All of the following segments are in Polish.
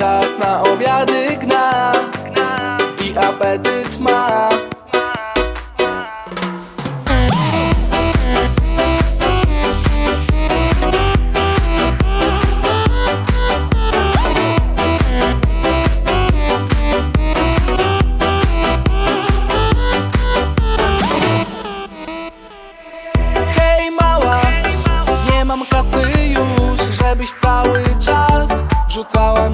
czas na obiady gna. I apetyt ma. Mała, nie mam kasy już, żebyś cały czas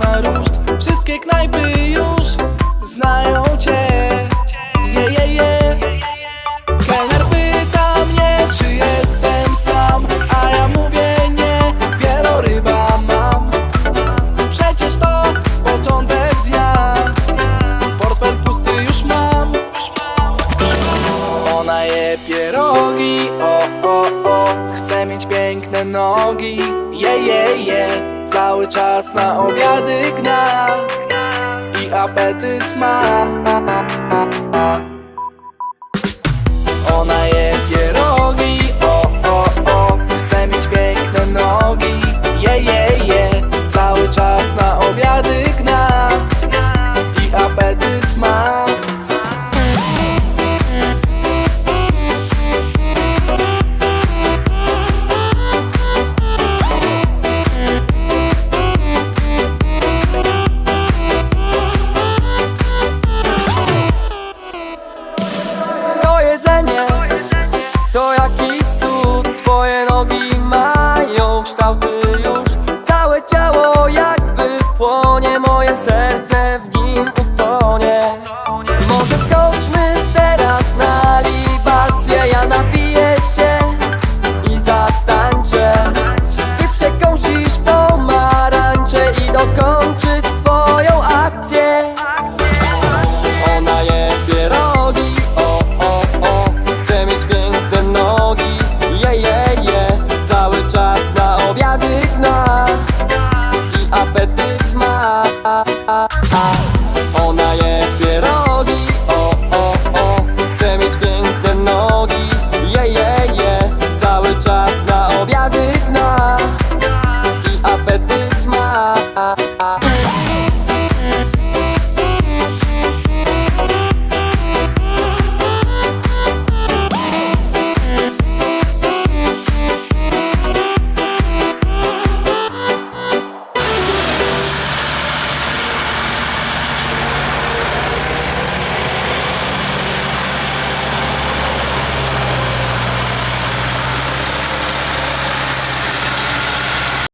na ruszt Wszystkie knajpy już znają cię. Je, je, je. Kelner pyta mnie, czy jestem sam A ja mówię nie, wieloryba mam. Przecież to początek dnia. Portfel pusty już mam. Ona je pierogi, o, o, o. Chce mieć piękne nogi, je, je, je Cały czas na obiady gna I apetyt ma I'll be Ona je pierogi O, o, o. Chce mieć piękne nogi. Je, je, je. Cały czas na obiady gna I apetyt ma.